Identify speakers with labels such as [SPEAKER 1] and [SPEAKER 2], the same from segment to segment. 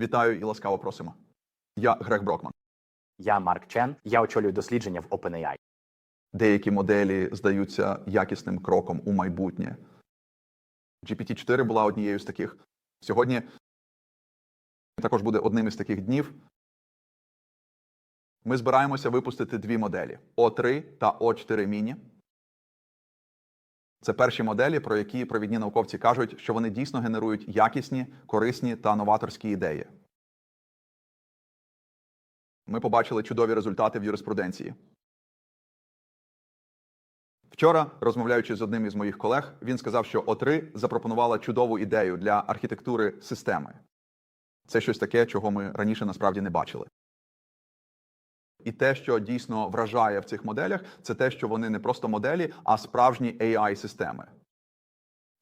[SPEAKER 1] Вітаю і ласкаво просимо. Я Грег Брокман.
[SPEAKER 2] Я Марк Чен, я очолюю дослідження в OpenAI.
[SPEAKER 1] Деякі моделі здаються якісним кроком у майбутнє. GPT-4 була однією з таких. Сьогодні також буде одним із таких днів. Ми збираємося випустити дві моделі: O3 та O4 Mini. Це перші моделі, про які провідні науковці кажуть, що вони дійсно генерують якісні, корисні та новаторські ідеї. Ми побачили чудові результати в юриспруденції. Вчора, розмовляючи з одним із моїх колег, він сказав, що O3 запропонувала чудову ідею для архітектури системи. Це щось таке, чого ми раніше насправді не бачили. І те, що дійсно вражає в цих моделях, це те, що вони не просто моделі, а справжні AI-системи.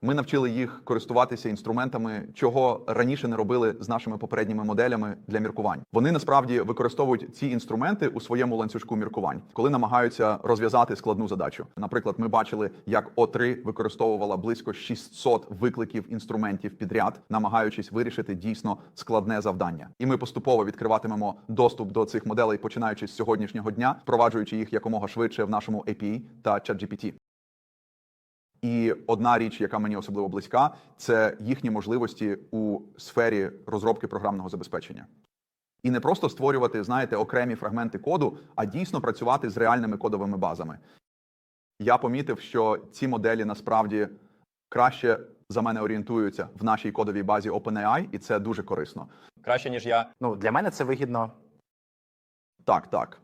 [SPEAKER 1] Ми навчили їх користуватися інструментами, чого раніше не робили з нашими попередніми моделями для міркувань. Вони насправді використовують ці інструменти у своєму ланцюжку міркувань, коли намагаються розв'язати складну задачу. Наприклад, ми бачили, як O3 використовувала близько 600 викликів інструментів підряд, намагаючись вирішити дійсно складне завдання. І ми поступово відкриватимемо доступ до цих моделей, починаючи з сьогоднішнього дня, впроваджуючи їх якомога швидше в нашому API та ChatGPT. І одна річ, яка мені особливо близька, це їхні можливості у сфері розробки програмного забезпечення. І не просто створювати, знаєте, окремі фрагменти коду, а дійсно працювати з реальними кодовими базами. Я помітив, що ці моделі насправді краще за мене орієнтуються в нашій кодовій базі OpenAI, і це дуже корисно.
[SPEAKER 3] краще, ніж я.
[SPEAKER 2] Ну, для мене це вигідно.
[SPEAKER 1] Так, так.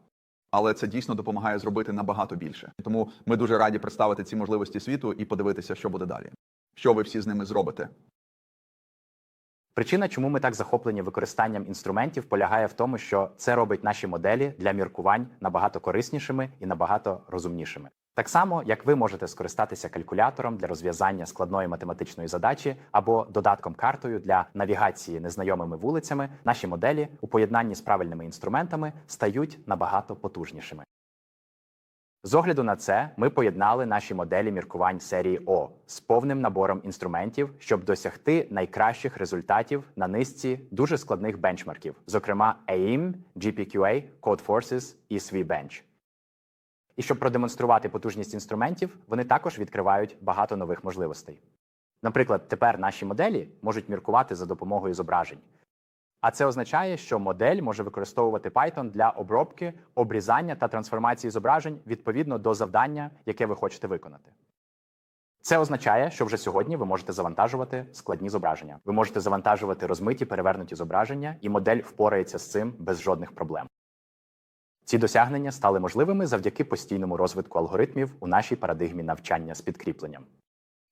[SPEAKER 1] Але це дійсно допомагає зробити набагато більше. Тому ми дуже раді представити ці можливості світу і подивитися, що буде далі. Що ви всі з ними зробите?
[SPEAKER 2] Причина, чому ми так захоплені використанням інструментів, полягає в тому, що це робить наші моделі для міркувань набагато кориснішими і набагато розумнішими. Так само, як ви можете скористатися калькулятором для розв'язання складної математичної задачі або додатком картою для навігації незнайомими вулицями, наші моделі у поєднанні з правильними інструментами стають набагато потужнішими. З огляду на це ми поєднали наші моделі міркувань серії О з повним набором інструментів, щоб досягти найкращих результатів на низці дуже складних бенчмарків, зокрема AIM, GPQA, CodeForces і SVBench. І щоб продемонструвати потужність інструментів, вони також відкривають багато нових можливостей. Наприклад, тепер наші моделі можуть міркувати за допомогою зображень. А це означає, що модель може використовувати Python для обробки, обрізання та трансформації зображень відповідно до завдання, яке ви хочете виконати. Це означає, що вже сьогодні ви можете завантажувати складні зображення. Ви можете завантажувати розмиті перевернуті зображення, і модель впорається з цим без жодних проблем. Ці досягнення стали можливими завдяки постійному розвитку алгоритмів у нашій парадигмі навчання з підкріпленням.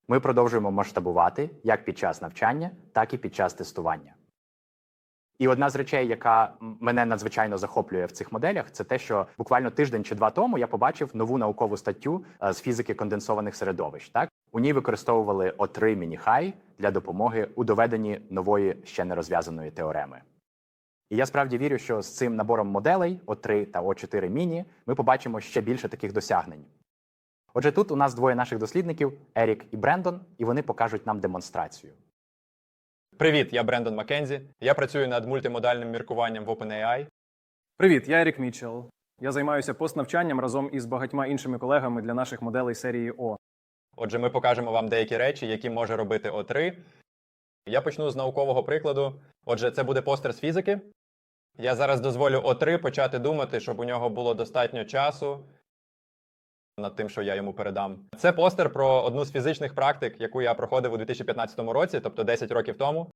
[SPEAKER 2] Ми продовжуємо масштабувати як під час навчання, так і під час тестування. І одна з речей, яка мене надзвичайно захоплює в цих моделях, це те, що буквально тиждень чи два тому я побачив нову наукову статтю е, з фізики конденсованих середовищ. Так у ній використовували O3 міні-хай для допомоги у доведенні нової ще не розв'язаної теореми. І я справді вірю, що з цим набором моделей O3 та O4 міні ми побачимо ще більше таких досягнень. Отже, тут у нас двоє наших дослідників Ерік і Брендон, і вони покажуть нам демонстрацію.
[SPEAKER 3] Привіт, я Брендон Маккензі. Я працюю над мультимодальним міркуванням в OpenAI.
[SPEAKER 4] Привіт, я Ерік Мітчелл. Я займаюся постнавчанням разом із багатьма іншими колегами для наших моделей серії О.
[SPEAKER 3] Отже, ми покажемо вам деякі речі, які може робити O3. Я почну з наукового прикладу. Отже, це буде постер з фізики. Я зараз дозволю O3 почати думати, щоб у нього було достатньо часу над тим, що я йому передам. Це постер про одну з фізичних практик, яку я проходив у 2015 році, тобто 10 років тому.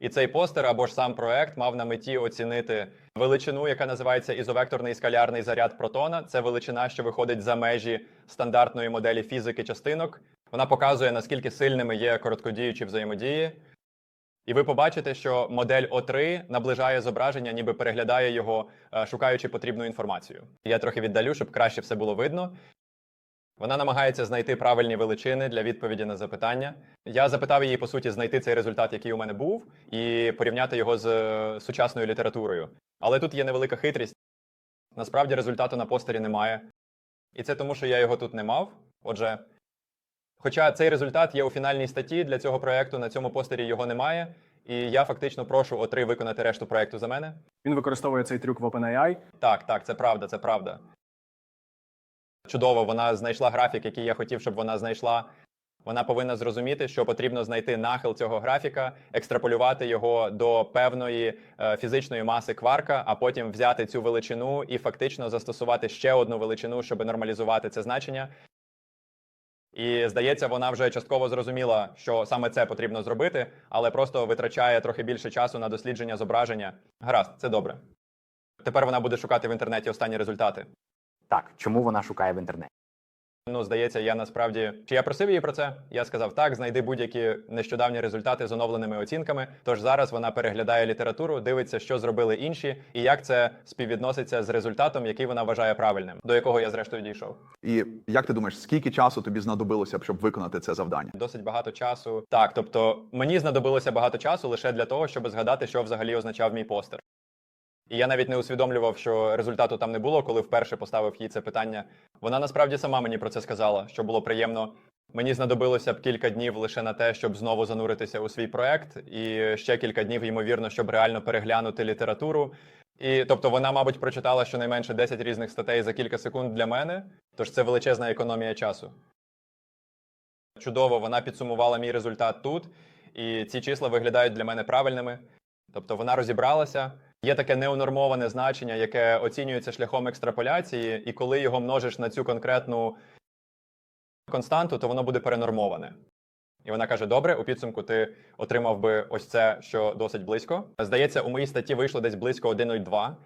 [SPEAKER 3] І цей постер або ж сам проект мав на меті оцінити величину, яка називається ізовекторний скалярний заряд протона. Це величина, що виходить за межі стандартної моделі фізики частинок. Вона показує, наскільки сильними є короткодіючі взаємодії. І ви побачите, що модель O3 наближає зображення, ніби переглядає його, е, шукаючи потрібну інформацію. Я трохи віддалю, щоб краще все було видно. Вона намагається знайти правильні величини для відповіді на запитання. Я запитав її, по суті, знайти цей результат, який у мене був, і порівняти його з е, сучасною літературою. Але тут є невелика хитрість. Насправді результату на постері немає. І це тому, що я його тут не мав. Отже, хоча цей результат є у фінальній статті для цього проєкту, на цьому постері його немає. і я фактично прошу O3 виконати решту проекту за мене.
[SPEAKER 4] Він використовує цей трюк в OpenAI.
[SPEAKER 3] Так, так, це правда, це правда. Чудово, вона знайшла графік, який я хотів, щоб вона знайшла. Вона повинна зрозуміти, що потрібно знайти нахил цього графіка, екстраполювати його до певної е, фізичної маси кварка, а потім взяти цю величину і фактично застосувати ще одну величину, щоб нормалізувати це значення. І здається, вона вже частково зрозуміла, що саме це потрібно зробити, але просто витрачає трохи більше часу на дослідження зображення. Гаразд, це добре. Тепер вона буде шукати в інтернеті останні результати.
[SPEAKER 2] Так, чому вона шукає в інтернеті?
[SPEAKER 3] Ну, здається, я насправді чи я просив її про це? Я сказав так, знайди будь-які нещодавні результати з оновленими оцінками. Тож зараз вона переглядає літературу, дивиться, що зробили інші, і як це співвідноситься з результатом, який вона вважає правильним, до якого я зрештою дійшов.
[SPEAKER 1] І як ти думаєш, скільки часу тобі знадобилося б, щоб виконати це завдання?
[SPEAKER 3] Досить багато часу. Так, тобто мені знадобилося багато часу лише для того, щоб згадати, що взагалі означав мій постер. І я навіть не усвідомлював, що результату там не було, коли вперше поставив їй це питання. Вона насправді сама мені про це сказала, що було приємно. Мені знадобилося б кілька днів лише на те, щоб знову зануритися у свій проект, і ще кілька днів, ймовірно, щоб реально переглянути літературу. І тобто вона, мабуть, прочитала щонайменше 10 різних статей за кілька секунд для мене, тож це величезна економія часу. Чудово, вона підсумувала мій результат тут, і ці числа виглядають для мене правильними. Тобто вона розібралася. Є таке неунормоване значення, яке оцінюється шляхом екстраполяції, і коли його множиш на цю конкретну константу, то воно буде перенормоване. І вона каже: Добре, у підсумку ти отримав би ось це, що досить близько. Здається, у моїй статті вийшло десь близько 1,02,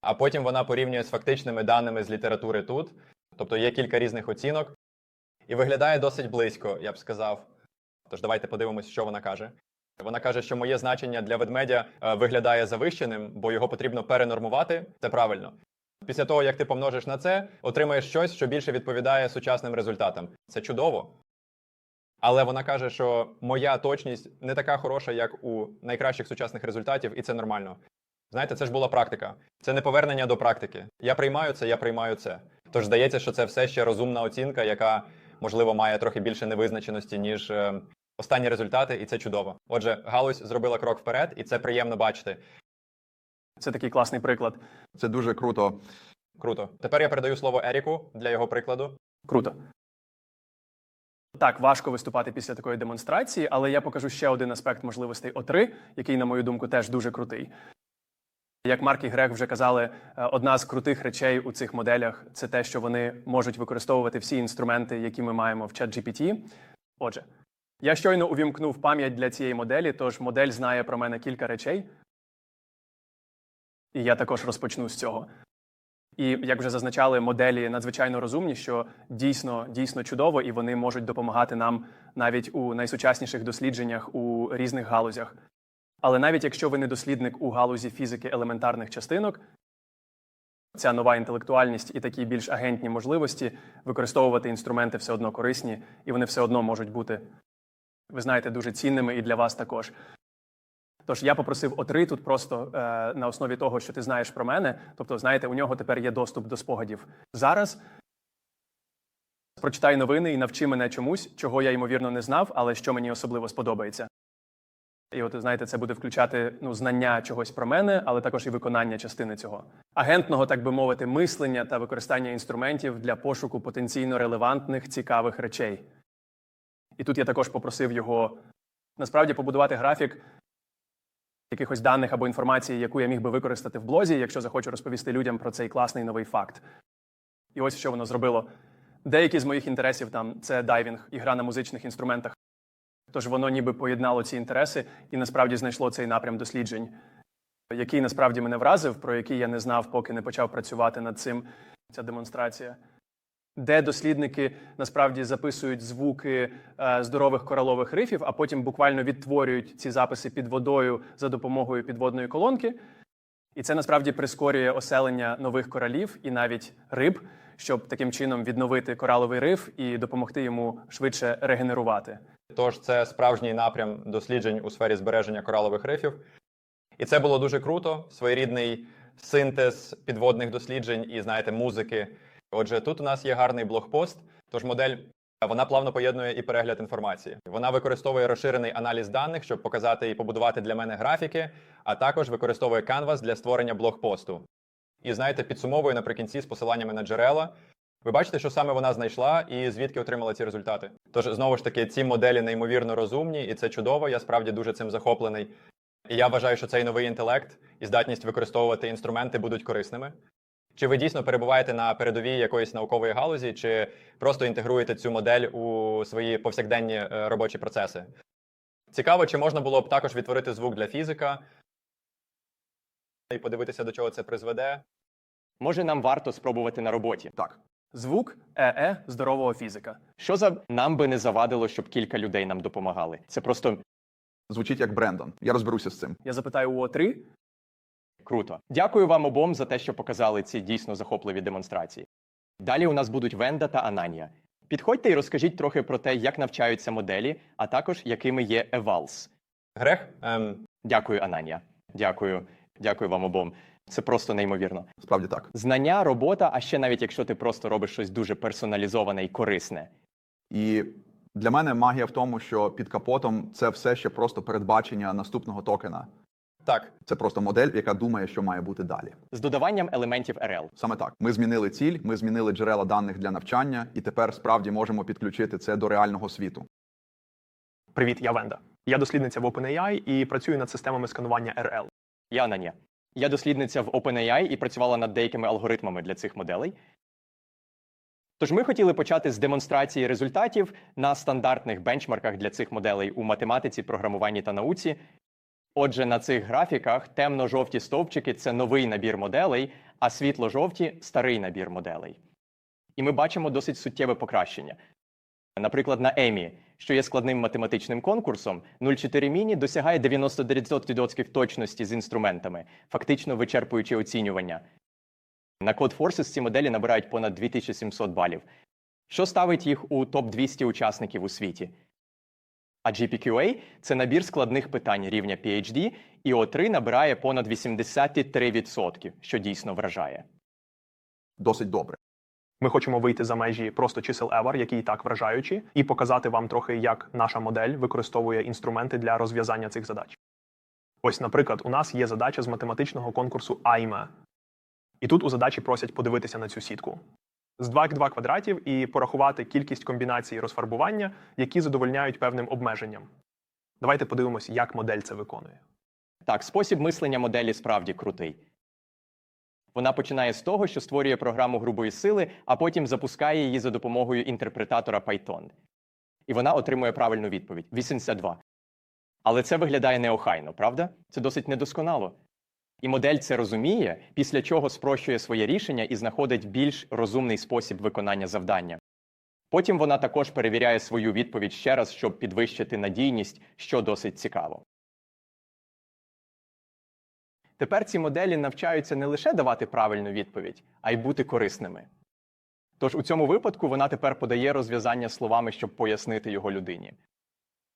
[SPEAKER 3] а потім вона порівнює з фактичними даними з літератури тут. Тобто є кілька різних оцінок, і виглядає досить близько, я б сказав. Тож давайте подивимося, що вона каже. Вона каже, що моє значення для ведмедя е, виглядає завищеним, бо його потрібно перенормувати. Це правильно. Після того, як ти помножиш на це, отримаєш щось, що більше відповідає сучасним результатам. Це чудово. Але вона каже, що моя точність не така хороша, як у найкращих сучасних результатів, і це нормально. Знаєте, це ж була практика. Це не повернення до практики. Я приймаю це, я приймаю це. Тож здається, що це все ще розумна оцінка, яка можливо має трохи більше невизначеності, ніж е, останні результати, і це чудово. Отже, галузь зробила крок вперед, і це приємно бачити.
[SPEAKER 4] Це такий класний приклад.
[SPEAKER 1] Це дуже круто.
[SPEAKER 3] Круто. Тепер я передаю слово Еріку для його прикладу.
[SPEAKER 4] Круто. Так, важко виступати після такої демонстрації, але я покажу ще один аспект можливостей O3, який, на мою думку, теж дуже крутий. Як Марк і Грег вже казали, е, одна з крутих речей у цих моделях це те, що вони можуть використовувати всі інструменти, які ми маємо в ChatGPT. Отже, я щойно увімкнув пам'ять для цієї моделі, тож модель знає про мене кілька речей. І я також розпочну з цього. І як вже зазначали, моделі надзвичайно розумні, що дійсно дійсно чудово, і вони можуть допомагати нам навіть у найсучасніших дослідженнях у різних галузях. Але навіть якщо ви не дослідник у галузі фізики елементарних частинок, ця нова інтелектуальність і такі більш агентні можливості використовувати інструменти все одно корисні, і вони все одно можуть бути, ви знаєте, дуже цінними і для вас також. Тож я попросив O3 тут просто е, на основі того, що ти знаєш про мене. Тобто, знаєте, у нього тепер є доступ до спогадів. Зараз прочитай новини і навчи мене чомусь, чого я ймовірно не знав, але що мені особливо сподобається. І от знаєте, це буде включати ну, знання чогось про мене, але також і виконання частини цього агентного, так би мовити, мислення та використання інструментів для пошуку потенційно релевантних цікавих речей. І тут я також попросив його насправді побудувати графік якихось даних або інформації, яку я міг би використати в блозі, якщо захочу розповісти людям про цей класний новий факт. І ось що воно зробило. Деякі з моїх інтересів там це дайвінг і гра на музичних інструментах. Тож воно ніби поєднало ці інтереси і насправді знайшло цей напрям досліджень, який насправді мене вразив, про який я не знав, поки не почав працювати над цим. Ця демонстрація. Де дослідники насправді записують звуки е, здорових коралових рифів, а потім буквально відтворюють ці записи під водою за допомогою підводної колонки. І це насправді прискорює оселення нових коралів і навіть риб, щоб таким чином відновити кораловий риф і допомогти йому швидше регенерувати.
[SPEAKER 3] Тож це справжній напрям досліджень у сфері збереження коралових рифів. І це було дуже круто, своєрідний синтез підводних досліджень і, знаєте, музики. Отже, тут у нас є гарний блогпост. Тож модель Вона плавно поєднує і перегляд інформації. Вона використовує розширений аналіз даних, щоб показати і побудувати для мене графіки, а також використовує Canvas для створення блогпосту. І знаєте, підсумовує наприкінці з посиланнями на джерела. Ви бачите, що саме вона знайшла і звідки отримала ці результати. Тож знову ж таки, ці моделі неймовірно розумні, і це чудово. Я справді дуже цим захоплений. І я вважаю, що цей новий інтелект і здатність використовувати інструменти будуть корисними. Чи ви дійсно перебуваєте на передовій якоїсь наукової галузі, чи просто інтегруєте цю модель у свої повсякденні е, робочі процеси? Цікаво, чи можна було б також відтворити звук для фізика і подивитися, до чого це призведе.
[SPEAKER 5] Може, нам варто спробувати на роботі.
[SPEAKER 1] Так,
[SPEAKER 4] Звук ЕЕ здорового фізика.
[SPEAKER 5] Що за нам би не завадило, щоб кілька людей нам допомагали? Це просто
[SPEAKER 1] звучить як Брендон. Я розберуся з цим.
[SPEAKER 4] Я запитаю у О3,
[SPEAKER 5] круто. Дякую вам обом за те, що показали ці дійсно захопливі демонстрації. Далі у нас будуть Венда та Ананія. Підходьте і розкажіть трохи про те, як навчаються моделі, а також якими є евалс.
[SPEAKER 3] Грех? Ем,
[SPEAKER 5] Дякую, Ананія. Дякую, дякую вам обом. Це просто неймовірно.
[SPEAKER 1] Справді так.
[SPEAKER 5] Знання, робота, а ще навіть якщо ти просто робиш щось дуже персоналізоване і корисне.
[SPEAKER 1] І для мене магія в тому, що під капотом це все ще просто передбачення наступного токена.
[SPEAKER 3] Так,
[SPEAKER 1] Це просто модель, яка думає, що має бути далі.
[SPEAKER 5] З додаванням елементів RL.
[SPEAKER 1] Саме так. Ми змінили ціль, ми змінили джерела даних для навчання, і тепер справді можемо підключити це до реального світу.
[SPEAKER 6] Привіт, я Венда. Я дослідниця в OpenAI і працюю над системами сканування RL.
[SPEAKER 5] Я Ананія. Я дослідниця в OpenAI і працювала над деякими алгоритмами для цих моделей. Тож ми хотіли почати з демонстрації результатів на стандартних бенчмарках для цих моделей у математиці, програмуванні та науці. Отже, на цих графіках темно-жовті стовпчики це новий набір моделей, а світло-жовті старий набір моделей. І ми бачимо досить суттєве покращення. Наприклад, на EMI, що є складним математичним конкурсом, 0,4 міні досягає 99% точності з інструментами, фактично вичерпуючи оцінювання. На Codeforces ці моделі набирають понад 2700 балів, що ставить їх у топ-200 учасників у світі. А GPQA – це набір складних питань рівня PhD, і О3 набирає понад 83%, що дійсно вражає.
[SPEAKER 1] Досить добре.
[SPEAKER 6] Ми хочемо вийти за межі просто чисел EVAR, які і так вражаючі, і показати вам трохи, як наша модель використовує інструменти для розв'язання цих задач. Ось, наприклад, у нас є задача з математичного конкурсу AIME. І тут у задачі просять подивитися на цю сітку. З 2 2 квадратів і порахувати кількість комбінацій розфарбування, які задовольняють певним обмеженням. Давайте подивимось, як модель це виконує.
[SPEAKER 5] Так, спосіб мислення моделі справді крутий. Вона починає з того, що створює програму грубої сили, а потім запускає її за допомогою інтерпретатора Python. І вона отримує правильну відповідь 82. Але це виглядає неохайно, правда? Це досить недосконало. І модель це розуміє, після чого спрощує своє рішення і знаходить більш розумний спосіб виконання завдання. Потім вона також перевіряє свою відповідь ще раз, щоб підвищити надійність, що досить цікаво. Тепер ці моделі навчаються не лише давати правильну відповідь, а й бути корисними. Тож у цьому випадку вона тепер подає розв'язання словами, щоб пояснити його людині.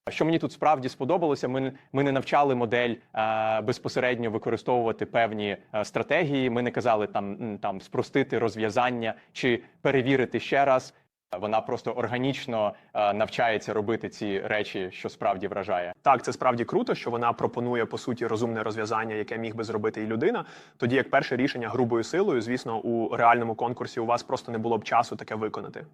[SPEAKER 5] Що мені тут справді сподобалося, ми, ми не навчали модель е, безпосередньо використовувати певні е, стратегії. Ми не казали там, там спростити розв'язання чи перевірити ще раз. Вона просто органічно е, навчається робити ці речі, що справді вражає.
[SPEAKER 6] Так, це справді круто, що вона пропонує по суті розумне розв'язання, яке міг би зробити і людина. Тоді як перше рішення грубою силою, звісно, у реальному конкурсі у вас просто не було б часу таке виконати.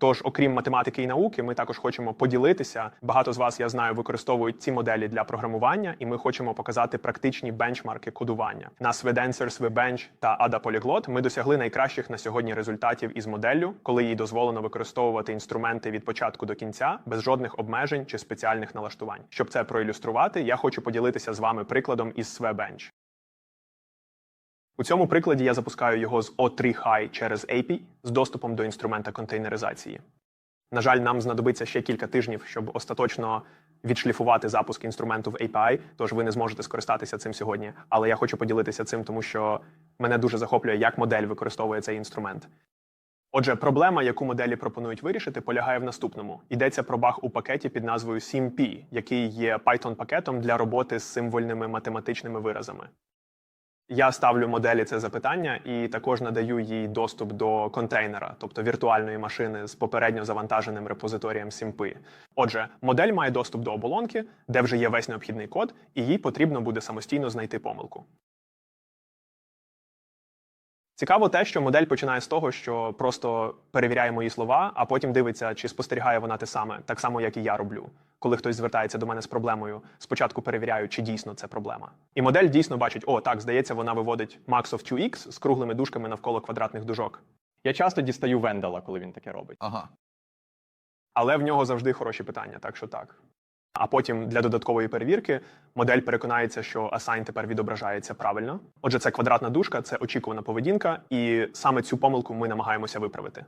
[SPEAKER 6] Тож, окрім математики і науки, ми також хочемо поділитися. Багато з вас, я знаю, використовують ці моделі для програмування, і ми хочемо показати практичні бенчмарки кодування. На Swedensers, WebBench та Ada Polyglot ми досягли найкращих на сьогодні результатів із моделлю, коли їй дозволено використовувати інструменти від початку до кінця без жодних обмежень чи спеціальних налаштувань. Щоб це проілюструвати, я хочу поділитися з вами прикладом із Swedbench. У цьому прикладі я запускаю його з O3 High через API з доступом до інструмента контейнеризації. На жаль, нам знадобиться ще кілька тижнів, щоб остаточно відшліфувати запуск інструменту в API, тож ви не зможете скористатися цим сьогодні. Але я хочу поділитися цим, тому що мене дуже захоплює, як модель використовує цей інструмент. Отже, проблема, яку моделі пропонують вирішити, полягає в наступному: йдеться про баг у пакеті під назвою SIMP, який є Python пакетом для роботи з символьними математичними виразами. Я ставлю моделі це запитання і також надаю їй доступ до контейнера, тобто віртуальної машини з попередньо завантаженим репозиторієм Сімпи. Отже, модель має доступ до оболонки, де вже є весь необхідний код, і їй потрібно буде самостійно знайти помилку. Цікаво те, що модель починає з того, що просто перевіряє мої слова, а потім дивиться, чи спостерігає вона те саме, так само, як і я роблю. Коли хтось звертається до мене з проблемою, спочатку перевіряю, чи дійсно це проблема. І модель дійсно бачить: о, так, здається, вона виводить max of 2x з круглими дужками навколо квадратних дужок.
[SPEAKER 5] Я часто дістаю вендала, коли він таке робить.
[SPEAKER 1] Ага.
[SPEAKER 6] Але в нього завжди хороші питання, так що так. А потім для додаткової перевірки модель переконається, що assign тепер відображається правильно. Отже, це квадратна дужка, це очікувана поведінка, і саме цю помилку ми намагаємося виправити.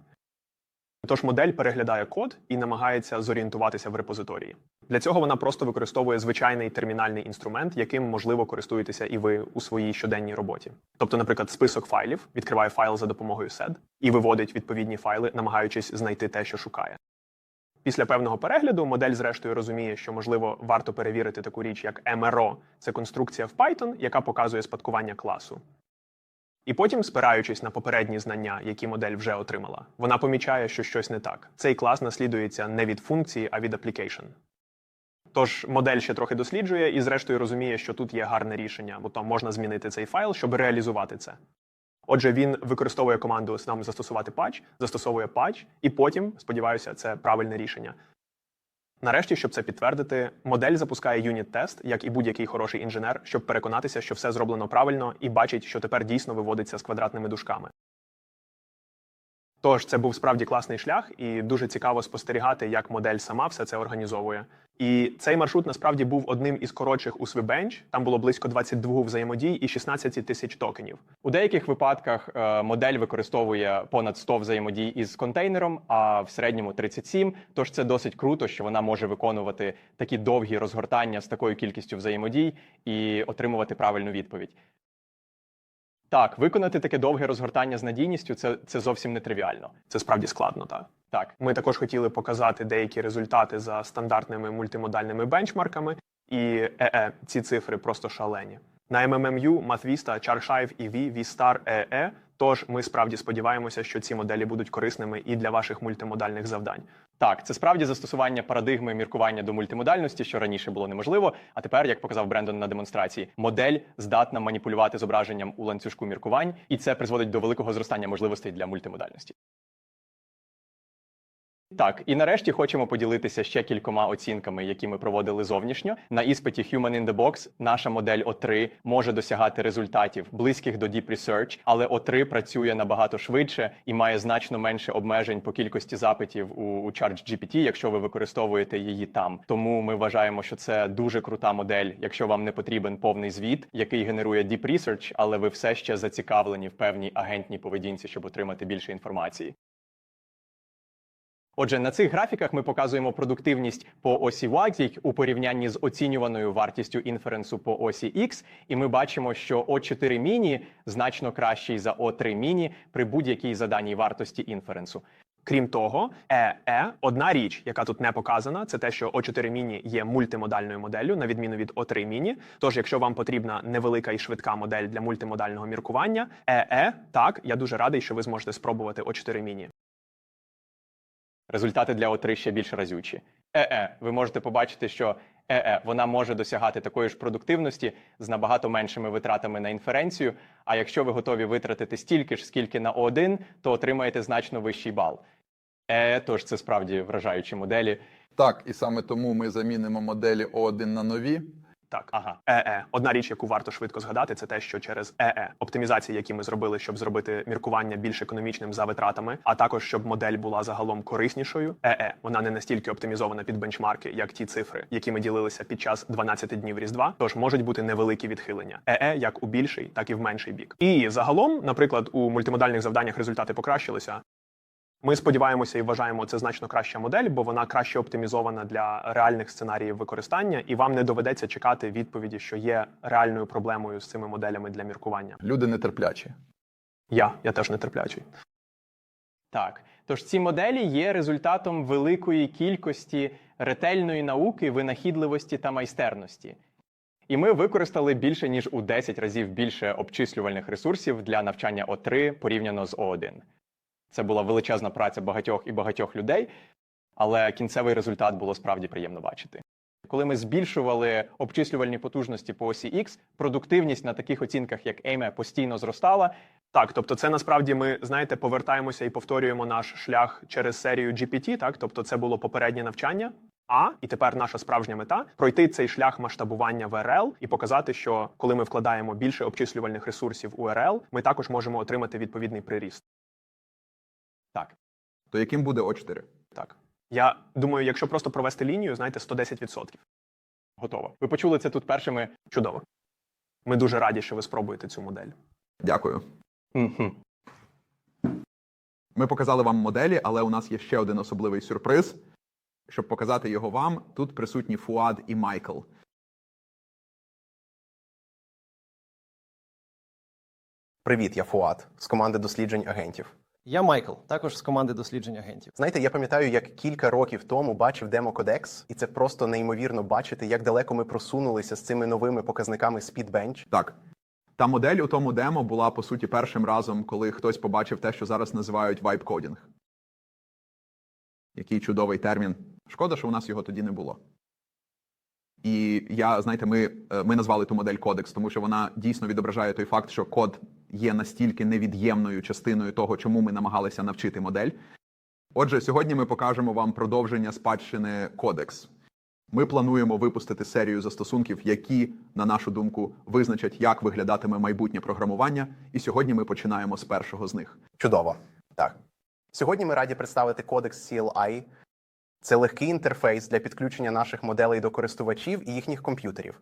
[SPEAKER 6] Тож модель переглядає код і намагається зорієнтуватися в репозиторії. Для цього вона просто використовує звичайний термінальний інструмент, яким можливо користуєтеся і ви у своїй щоденній роботі. Тобто, наприклад, список файлів відкриває файл за допомогою sed і виводить відповідні файли, намагаючись знайти те, що шукає. Після певного перегляду модель, зрештою, розуміє, що можливо варто перевірити таку річ, як MRO – це конструкція в Python, яка показує спадкування класу. І потім, спираючись на попередні знання, які модель вже отримала, вона помічає, що щось не так. Цей клас наслідується не від функції, а від application. Тож модель ще трохи досліджує і, зрештою, розуміє, що тут є гарне рішення, бо там можна змінити цей файл, щоб реалізувати це. Отже, він використовує команду нам застосувати патч, застосовує патч, і потім, сподіваюся, це правильне рішення. Нарешті, щоб це підтвердити, модель запускає юніт-тест, як і будь-який хороший інженер, щоб переконатися, що все зроблено правильно, і бачить, що тепер дійсно виводиться з квадратними дужками. Тож це був справді класний шлях, і дуже цікаво спостерігати, як модель сама все це організовує. І цей маршрут насправді був одним із коротших у Swibench. Там було близько 22 взаємодій і 16 тисяч токенів.
[SPEAKER 5] У деяких випадках е, модель використовує понад 100 взаємодій із контейнером, а в середньому 37. Тож це досить круто, що вона може виконувати такі довгі розгортання з такою кількістю взаємодій і отримувати правильну відповідь. Так, виконати таке довге розгортання з надійністю це, це зовсім не тривіально.
[SPEAKER 6] Це справді складно, так.
[SPEAKER 5] Так,
[SPEAKER 6] Ми також хотіли показати деякі результати за стандартними мультимодальними бенчмарками, і ЕЕ ці цифри просто шалені. На MMMU, Матвіста, Чаршаєв і Ві Вістар EE. Тож ми справді сподіваємося, що ці моделі будуть корисними і для ваших мультимодальних завдань.
[SPEAKER 5] Так, це справді застосування парадигми міркування до мультимодальності, що раніше було неможливо. А тепер, як показав Брендон на демонстрації, модель здатна маніпулювати зображенням у ланцюжку міркувань, і це призводить до великого зростання можливостей для мультимодальності. Так, і нарешті хочемо поділитися ще кількома оцінками, які ми проводили зовнішньо. На іспиті Human in the Box наша модель O3 може досягати результатів близьких до Deep Research, але O3 працює набагато швидше і має значно менше обмежень по кількості запитів у, у ChargeGPT, якщо ви використовуєте її там. Тому ми вважаємо, що це дуже крута модель, якщо вам не потрібен повний звіт, який генерує Deep Research, але ви все ще зацікавлені в певній агентній поведінці, щоб отримати більше інформації. Отже, на цих графіках ми показуємо продуктивність по осі Y у порівнянні з оцінюваною вартістю інференсу по осі X, і ми бачимо, що O4 міні значно кращий за O3 міні при будь-якій заданій вартості інференсу.
[SPEAKER 6] Крім того, ЕЕ одна річ, яка тут не показана, це те, що O4 Mini є мультимодальною моделлю, на відміну від O3 Mini. Тож, якщо вам потрібна невелика і швидка модель для мультимодального міркування, ЕЕ, так, я дуже радий, що ви зможете спробувати O4 Mini.
[SPEAKER 5] Результати для O3 ще більш разючі. ЕЕ, ви можете побачити, що ЕЕ вона може досягати такої ж продуктивності з набагато меншими витратами на інференцію. А якщо ви готові витратити стільки ж, скільки на О1, то отримаєте значно вищий бал. ЕЕ, тож це справді вражаючі моделі.
[SPEAKER 1] Так, і саме тому ми замінимо моделі О1 на нові.
[SPEAKER 6] Так,
[SPEAKER 5] Ага.
[SPEAKER 6] ЕЕ. Одна річ, яку варто швидко згадати, це те, що через ЕЕ оптимізації, які ми зробили, щоб зробити міркування більш економічним за витратами, а також щоб модель була загалом кориснішою. ЕЕ вона не настільки оптимізована під бенчмарки, як ті цифри, які ми ділилися під час 12 днів Різдва. Тож можуть бути невеликі відхилення. ЕЕ як у більший, так і в менший бік. І загалом, наприклад, у мультимодальних завданнях результати покращилися. Ми сподіваємося і вважаємо це значно краща модель, бо вона краще оптимізована для реальних сценаріїв використання, і вам не доведеться чекати відповіді, що є реальною проблемою з цими моделями для міркування.
[SPEAKER 1] Люди нетерплячі.
[SPEAKER 6] Я, я теж нетерплячий.
[SPEAKER 5] Так, тож ці моделі є результатом великої кількості ретельної науки, винахідливості та майстерності. І ми використали більше ніж у 10 разів більше обчислювальних ресурсів для навчання О3 порівняно з О1. Це була величезна праця багатьох і багатьох людей, але кінцевий результат було справді приємно бачити. Коли ми збільшували обчислювальні потужності по осі X, продуктивність на таких оцінках, як AIME, постійно зростала,
[SPEAKER 6] Так, тобто, це насправді ми знаєте, повертаємося і повторюємо наш шлях через серію GPT. Так, тобто, це було попереднє навчання. А і тепер наша справжня мета пройти цей шлях масштабування в РЛ і показати, що коли ми вкладаємо більше обчислювальних ресурсів у РЛ, ми також можемо отримати відповідний приріст.
[SPEAKER 5] Так.
[SPEAKER 1] То яким буде О4?
[SPEAKER 6] Так, я думаю, якщо просто провести лінію, знаєте, 110%.
[SPEAKER 5] Готово. Ви почули це тут першими.
[SPEAKER 6] Чудово. Ми дуже раді, що ви спробуєте цю модель.
[SPEAKER 1] Дякую.
[SPEAKER 5] Мгм.
[SPEAKER 1] Ми показали вам моделі, але у нас є ще один особливий сюрприз. Щоб показати його вам, тут присутні Фуад і Майкл.
[SPEAKER 7] Привіт, я Фуат з команди досліджень агентів.
[SPEAKER 8] Я Майкл, також з команди досліджень агентів.
[SPEAKER 7] Знаєте, я пам'ятаю, як кілька років тому бачив демо Кодекс, і це просто неймовірно бачити, як далеко ми просунулися з цими новими показниками Speedbench.
[SPEAKER 1] Так. Та модель у тому демо була по суті першим разом, коли хтось побачив те, що зараз називають вайб-кодінг. Який чудовий термін. Шкода, що у нас його тоді не було. І я, знаєте, ми, е, ми назвали ту модель кодекс, тому що вона дійсно відображає той факт, що код є настільки невід'ємною частиною того, чому ми намагалися навчити модель. Отже, сьогодні ми покажемо вам продовження спадщини кодекс. Ми плануємо випустити серію застосунків, які, на нашу думку, визначать, як виглядатиме майбутнє програмування. І сьогодні ми починаємо з першого з них.
[SPEAKER 7] Чудово. Так. Сьогодні ми раді представити кодекс CLI. Це легкий інтерфейс для підключення наших моделей до користувачів і їхніх комп'ютерів.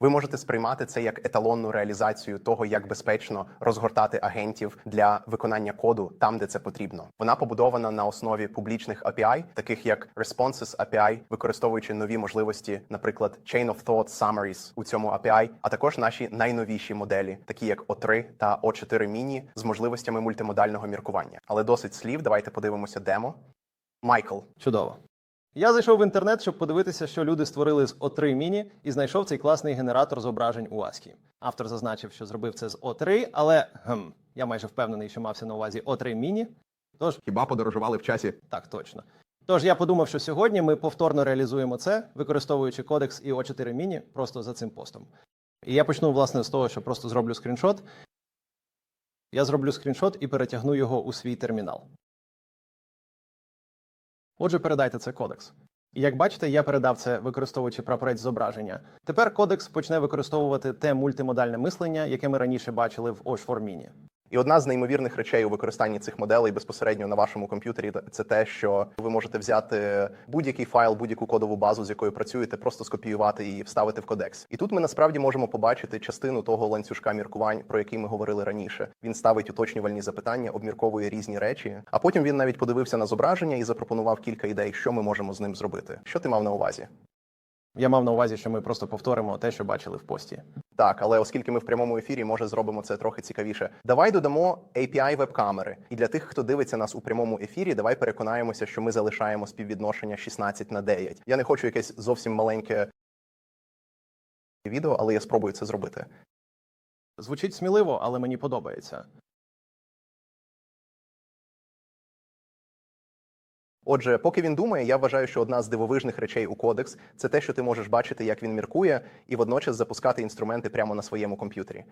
[SPEAKER 7] Ви можете сприймати це як еталонну реалізацію того, як безпечно розгортати агентів для виконання коду там, де це потрібно. Вона побудована на основі публічних API, таких як Responses API, використовуючи нові можливості, наприклад, Chain of Thought Summaries у цьому API, а також наші найновіші моделі, такі як O3 та O4 Mini, з можливостями мультимодального міркування. Але досить слів. Давайте подивимося демо. Майкл,
[SPEAKER 8] Чудово. Я зайшов в інтернет, щоб подивитися, що люди створили з O3 Mini і знайшов цей класний генератор зображень у ASCII. Автор зазначив, що зробив це з O3, але гм, я майже впевнений, що мався на увазі O3 Mini. Тож,
[SPEAKER 1] Хіба подорожували в часі?
[SPEAKER 8] так, точно. Тож я подумав, що сьогодні ми повторно реалізуємо це, використовуючи кодекс і O4 Mini просто за цим постом. І я почну, власне, з того, що просто зроблю скріншот. Я зроблю скріншот і перетягну його у свій термінал. Отже, передайте це кодекс. І як бачите, я передав це, використовуючи прапорець зображення. Тепер кодекс почне використовувати те мультимодальне мислення, яке ми раніше бачили в Mini.
[SPEAKER 7] І одна з неймовірних речей у використанні цих моделей безпосередньо на вашому комп'ютері це те, що ви можете взяти будь-який файл, будь-яку кодову базу, з якою працюєте, просто скопіювати і вставити в кодекс. І тут ми насправді можемо побачити частину того ланцюжка міркувань, про який ми говорили раніше. Він ставить уточнювальні запитання, обмірковує різні речі. А потім він навіть подивився на зображення і запропонував кілька ідей, що ми можемо з ним зробити. Що ти мав на увазі?
[SPEAKER 8] Я мав на увазі, що ми просто повторимо те, що бачили в пості.
[SPEAKER 7] Так, але оскільки ми в прямому ефірі, може зробимо це трохи цікавіше. Давай додамо API веб-камери. І для тих, хто дивиться нас у прямому ефірі, давай переконаємося, що ми залишаємо співвідношення 16 на 9. Я не хочу якесь зовсім маленьке відео, але я спробую це зробити.
[SPEAKER 8] Звучить сміливо, але мені подобається.
[SPEAKER 7] Отже, поки він думає, я вважаю, що одна з дивовижних речей у кодекс це те, що ти можеш бачити, як він міркує, і водночас запускати інструменти прямо на своєму комп'ютері.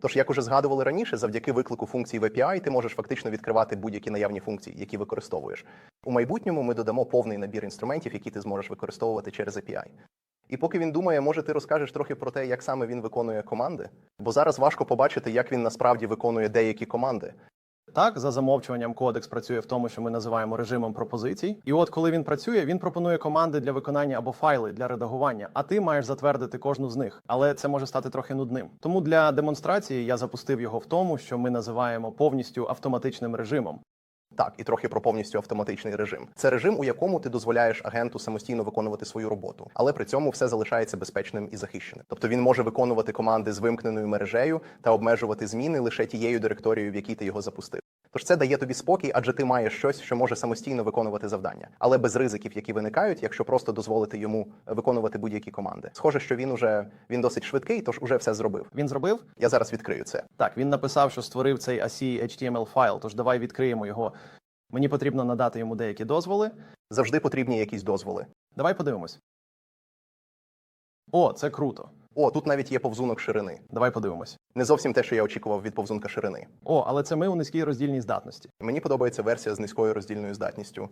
[SPEAKER 7] Тож, як уже згадували раніше, завдяки виклику функцій в API ти можеш фактично відкривати будь-які наявні функції, які використовуєш. У майбутньому ми додамо повний набір інструментів, які ти зможеш використовувати через API. І поки він думає, може ти розкажеш трохи про те, як саме він виконує команди, бо зараз важко побачити, як він насправді виконує деякі команди.
[SPEAKER 8] Так, за замовчуванням кодекс працює в тому, що ми називаємо режимом пропозицій. І от коли він працює, він пропонує команди для виконання або файли для редагування, а ти маєш затвердити кожну з них. Але це може стати трохи нудним. Тому для демонстрації я запустив його в тому, що ми називаємо повністю автоматичним режимом.
[SPEAKER 7] Так, і трохи про повністю автоматичний режим. Це режим, у якому ти дозволяєш агенту самостійно виконувати свою роботу, але при цьому все залишається безпечним і захищеним. Тобто він може виконувати команди з вимкненою мережею та обмежувати зміни лише тією директорією, в якій ти його запустив. Тож це дає тобі спокій, адже ти маєш щось, що може самостійно виконувати завдання, але без ризиків, які виникають, якщо просто дозволити йому виконувати будь-які команди. Схоже, що він уже він досить швидкий, тож уже все зробив.
[SPEAKER 8] Він зробив?
[SPEAKER 7] Я зараз відкрию це.
[SPEAKER 8] Так, він написав, що створив цей ASCII HTML файл, тож давай відкриємо його. Мені потрібно надати йому деякі дозволи.
[SPEAKER 7] Завжди потрібні якісь дозволи.
[SPEAKER 8] Давай подивимось. О, це круто.
[SPEAKER 7] О, тут навіть є повзунок ширини.
[SPEAKER 8] Давай подивимось.
[SPEAKER 7] Не зовсім те, що я очікував від повзунка ширини.
[SPEAKER 8] О, але це ми у низькій роздільній здатності.
[SPEAKER 7] Мені подобається версія з низькою роздільною здатністю.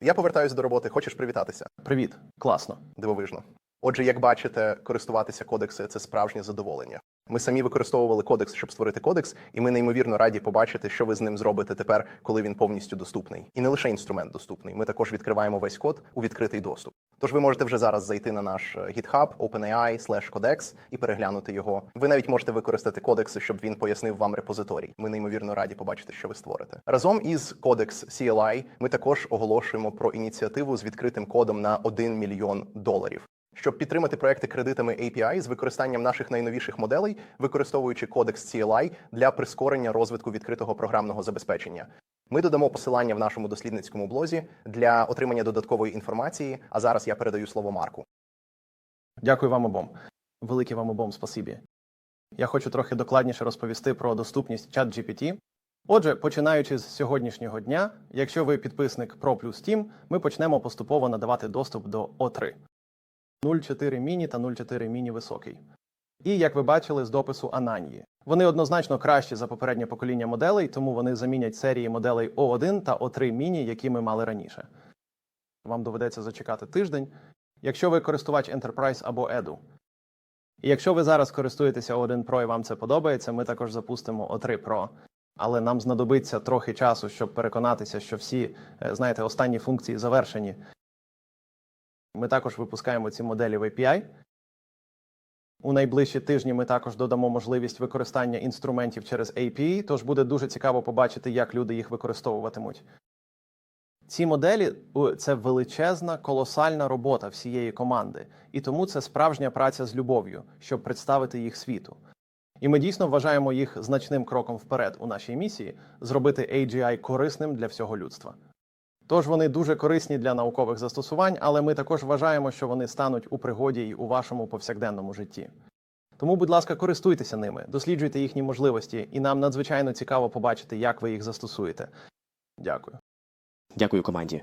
[SPEAKER 7] Я повертаюся до роботи. Хочеш привітатися?
[SPEAKER 8] Привіт, класно.
[SPEAKER 7] Дивовижно. Отже, як бачите, користуватися кодекси це справжнє задоволення. Ми самі використовували кодекс, щоб створити кодекс, і ми неймовірно раді побачити, що ви з ним зробите тепер, коли він повністю доступний. І не лише інструмент доступний. Ми також відкриваємо весь код у відкритий доступ. Тож ви можете вже зараз зайти на наш е, GitHub, OpenAI, slash codex і переглянути його. Ви навіть можете використати кодекси, щоб він пояснив вам репозиторій. Ми неймовірно раді побачити, що ви створите. Разом із кодекс CLI ми також оголошуємо про ініціативу з відкритим кодом на 1 мільйон доларів. Щоб підтримати проекти кредитами API з використанням наших найновіших моделей, використовуючи кодекс CLI для прискорення розвитку відкритого програмного забезпечення. Ми додамо посилання в нашому дослідницькому блозі для отримання додаткової інформації. А зараз я передаю слово Марку.
[SPEAKER 8] Дякую вам обом. Велике вам обом спасибі. Я хочу трохи докладніше розповісти про доступність ChatGPT. Отже, починаючи з сьогоднішнього дня, якщо ви підписник Pro Plus Team, ми почнемо поступово надавати доступ до O3. 0.4 міні та 0.4 міні високий. І як ви бачили з допису Ананії, вони однозначно кращі за попереднє покоління моделей, тому вони замінять серії моделей O1 та O3 міні, які ми мали раніше. Вам доведеться зачекати тиждень, якщо ви користувач Enterprise або Edu. І якщо ви зараз користуєтеся O1 Pro і вам це подобається, ми також запустимо O3 Pro. Але нам знадобиться трохи часу, щоб переконатися, що всі, е, знаєте, останні функції завершені. Ми також випускаємо ці моделі в API. У найближчі тижні ми також додамо можливість використання інструментів через API, тож буде дуже цікаво побачити, як люди їх використовуватимуть. Ці моделі це величезна, колосальна робота всієї команди, і тому це справжня праця з любов'ю, щоб представити їх світу. І ми дійсно вважаємо їх значним кроком вперед у нашій місії зробити AGI корисним для всього людства. Тож вони дуже корисні для наукових застосувань, але ми також вважаємо, що вони стануть у пригоді і у вашому повсякденному житті. Тому, будь ласка, користуйтеся ними, досліджуйте їхні можливості, і нам надзвичайно цікаво побачити, як ви їх застосуєте. Дякую.
[SPEAKER 9] Дякую команді.